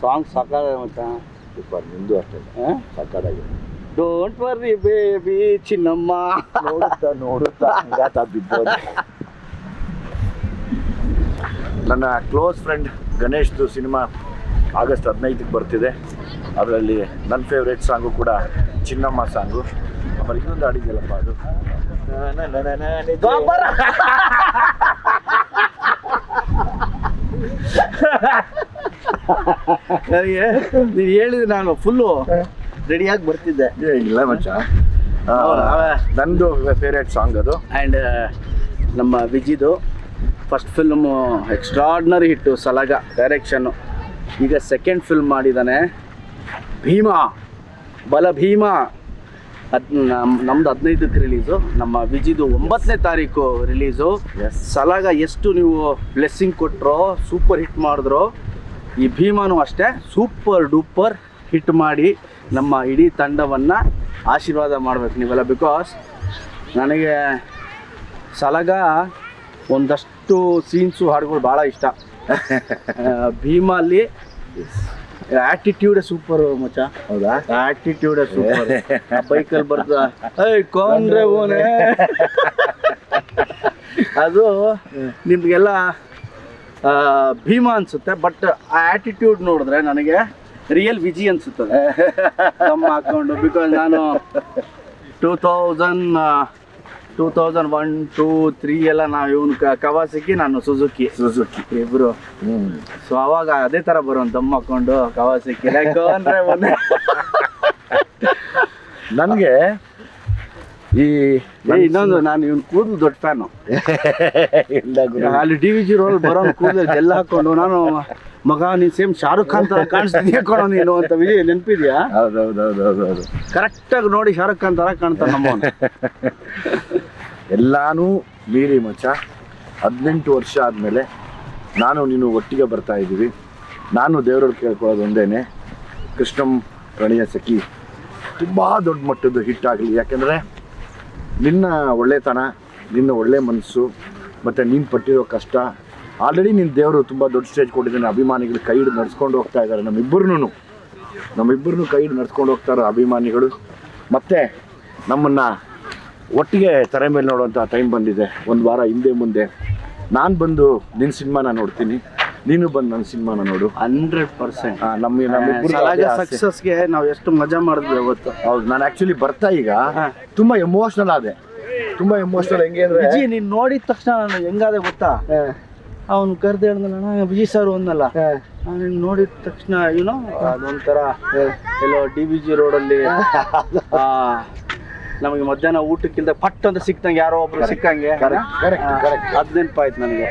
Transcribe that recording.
Song ಸಕಾಲ ಮಚ್ಚ super ನಿಂದು ಅಷ್ಟೇ. ಸಕ್ಕತ್ತಾಗಿದೆ ಡೋಂಟ್ ವರ್ರಿ ಬೇಬಿ ಚಿನ್ನಮ್ಮ. ನೋಡುತ್ತಾ ನೋಡುತ್ತಾ ಹಂಗಾತ ಬಿದ್ದೋದೆ. ನನ್ನ ಕ್ಲೋಸ್ ಫ್ರೆಂಡ್ ಗಣೇಶ್ದು ಸಿನಿಮಾ ಆಗಸ್ಟ್ ಹದಿನೈದಕ್ಕೆ ಬರ್ತಿದೆ. ಅದರಲ್ಲಿ ನನ್ನ ಫೇವ್ರೇಟ್ ಸಾಂಗು ಕೂಡ ಚಿನ್ನಮ್ಮ ಸಾಂಗು ಆಮೇಲೆ ಇನ್ನೊಂದು ಹಾಡಿದೆಯಲ್ಲಪ್ಪ ಅದು? ನನಗೆ ನೀನು ಹೇಳಿದ್ರೆ ನಾನು ಫುಲ್ಲು ರೆಡಿಯಾಗಿ ಬರ್ತಿದ್ದೆ. ಏ, ಇಲ್ಲ ಮಚ್ಚ. ಆ? ನಂದು ಫೇವ್ರೇಟ್ ಸಾಂಗ್ ಅದು. ಆ್ಯಂಡ್ ನಮ್ಮ ವಿಜಿದು first film extraordinary hit Salaga direction ಈಗ ಸೆಕೆಂಡ್ ಫಿಲ್ಮ್ ಮಾಡಿದ್ದಾನೆ ಭೀಮಾ ಬಲ ಭೀಮಾ. ಹದ್ ನಮ್ ನಮ್ದು ಹದಿನೈದಕ್ಕೆ ರಿಲೀಸು ನಮ್ಮ ವಿಜಿದು ಒಂಬತ್ತನೇ ತಾರೀಕು ರಿಲೀಸು. ಸಲಾಗ ಎಷ್ಟು ನೀವು ಬ್ಲೆಸ್ಸಿಂಗ್ ಕೊಟ್ಟರೋ ಸೂಪರ್ ಹಿಟ್ ಮಾಡಿದ್ರು ಈ ಭೀಮಾನು ಅಷ್ಟೇ ಸೂಪರ್ ಡೂಪರ್ ಹಿಟ್ ಮಾಡಿ ನಮ್ಮ ಇಡೀ ತಂಡವನ್ನು ಆಶೀರ್ವಾದ ಮಾಡ್ಬೇಕು ನೀವೆಲ್ಲ. ಬಿಕಾಸ್ ನನಗೆ ಸಲಗ ಒಂದಷ್ಟು ಸೀನ್ಸು ಹಾಡುಗಳು ಭಾಳ ಇಷ್ಟ. ಭೀಮಲ್ಲಿ ಆಟಿಟ್ಯೂಡ್ ಸೂಪರ್ ಮಚ್ಚ. ಹೌದಾ? ಆಟಿಟ್ಯೂಡ್ ಸೂಪರ್ ಬೈಕಲ್ಲಿ ಬರ್ತದ ಏಯ್ ಕೊಂಡ್ರೆ ಓನೆ ಅದು ನಿಮಗೆಲ್ಲ ಭೀಮಾ ಅನ್ಸುತ್ತೆ ಬಟ್ ಆ ಆಟಿಟ್ಯೂಡ್ ನೋಡಿದ್ರೆ ನನಗೆ ರಿಯಲ್ ವಿಜಿ ಅನ್ಸುತ್ತದೆ. ನಮ್ಮ ಹಾಕೊಂಡು ಬಿಕಾಸ್ ನಾನು two thousand two thousand one two three ಎಲ್ಲ ನಾವು ಇವನು ಕವಾಸಕಿ ನಾನು ಸುಜುಕಿ ಸುಜುಕಿ ಇಬ್ರು ಸೊ ಅವಾಗ ಅದೇ ತರ ಬರೋನ್ ದಮ್ಮ ಹಾಕೊಂಡು ಕವಾಸಿಕಿ ಅಂದ್ರೆ ನನಗೆ ಈ ಇನ್ನೊಂದು ನಾನು ಇವ್ನು ಕೂದಲು ದೊಡ್ಡ ಫ್ಯಾನು. ಅಲ್ಲಿ ಡಿ ವಿ ಜಿ ರೋಲ್ ಬರೋ ಕೂದಲು ಎಲ್ಲ ಹಾಕೊಂಡು ನಾನು ಮಗ ನೀನ್ ಸೇಮ್ ಶಾರುಖ್ ಖಾನ್ ತರ ಕಾಣಿಸ್ತೀಯ ಕಣೋ ನೀನು ಅಂತ ವಿಜಯ್ ನೆನಪಿದ್ಯಾ? ಹೌದು ಕರೆಕ್ಟಾಗಿ ನೋಡಿ ಶಾರುಖ್ ಖಾನ್ ತರ ಕಾಣ್ತಾನೆ ನಮ್ಮವನು. ಎಲ್ಲಾನು ಮೀರಿ ಮಚ್ಚ ಹದಿನೆಂಟು ವರ್ಷ ಆದಮೇಲೆ ನಾನು ನೀನು ಒಟ್ಟಿಗೆ ಬರ್ತಾ ಇದ್ದೀವಿ. ನಾನು ದೇವರಲ್ಲಿ ಕೇಳ್ಕೊಳ್ಳೋದು ಒಂದೇನೆ. ಕೃಷ್ಣಂ ಪ್ರಣಯ ಸಖಿ. ತುಂಬ ದೊಡ್ಡ ಮಟ್ಟದ್ದು ಹಿಟ್ ಆಗಲಿ. ಯಾಕೆಂದರೆ ನಿನ್ನ ಒಳ್ಳೆತನ, ನಿನ್ನ ಒಳ್ಳೆ ಮನಸ್ಸು, ಮತ್ತು ನೀನು ಪಟ್ಟಿರೋ ಕಷ್ಟ ಆಲ್ರೆಡಿ ನಿನ್ನ ದೇವರು ತುಂಬ ದೊಡ್ಡ ಸ್ಟೇಜ್ ಕೊಟ್ಟಿದ್ದಾನೆ. ಅಭಿಮಾನಿಗಳು ಕೈ ಹಿಡಿದು ನಡ್ಸ್ಕೊಂಡು ಹೋಗ್ತಾ ಇದ್ದಾರೆ. ನಮ್ಮಿಬ್ಬರನ್ನೂ. ನಮ್ಮಿಬ್ಬರನ್ನೂ ಕೈ ಹಿಡಿದು ನಡ್ಸ್ಕೊಂಡು ಹೋಗ್ತಾರೆ ಅಭಿಮಾನಿಗಳು. ಮತ್ತು ನಮ್ಮನ್ನು ಒಟ್ಟಿಗೆ ತೆರೆ ಮೇಲೆ ನೋಡುವಂಥ ಟೈಮ್ ಬಂದಿದೆ. ಒಂದು ವಾರ ಹಿಂದೆ ಮುಂದೆ. ನಾನು ಬಂದು ನಿನ್ನ ಸಿನಿಮಾನ ನೋಡ್ತೀನಿ. ನೀನು ಬಂದು ನನ್ನ ಸಿನಿಮಾನ ನೋಡು. ಹಂಡ್ರೆಡ್ ಪರ್ಸೆಂಟ್ ನಮಗೆ ನಮ್ಮ ಆಸೆ. ಸಕ್ಸಸ್ಗೆ ನಾವು ಎಷ್ಟು ಮಜಾ ಮಾಡಿದ್ವಿ ಅವತ್ತು. ಹೌದು ನಾನು ಆ್ಯಕ್ಚುಲಿ ಬರ್ತಾ ಈಗ ತುಂಬ ಎಮೋಷ್ನಲ್ ಆದೆ. ತುಂಬಾ ಎಮೋಷನಲ್ ಹೆಂಗೆ ಅಂದ್ರೆ ಜಿ ನೀನು ನೋಡಿದ ತಕ್ಷಣ ನಾನು ಹೆಂಗಾದೆ ಗೊತ್ತಾ? ಅವ್ನು ಕರೆದ ಹೇಳ್ದಣ್ಣ ವಿಜಯ್ ಸರ್ ಒಂದಲ್ಲ. ನಾನು ನೋಡಿದ ತಕ್ಷಣ ಏನೋ ಅದೊಂಥರ ಎಲ್ಲೋ ಡಿ ಬಿ ಜಿ ರೋಡಲ್ಲಿ ನಮಗೆ ಮಧ್ಯಾಹ್ನ ಊಟಕ್ಕಿಂತ ಪಟ್ಟಂತ ಸಿಕ್ತಂಗೆ ಯಾರೋ ಒಬ್ರು ಸಿಕ್ಕಂಗೆ. ಅದ್ ನೆನಪಾಯ್ತು ನನಗೆ.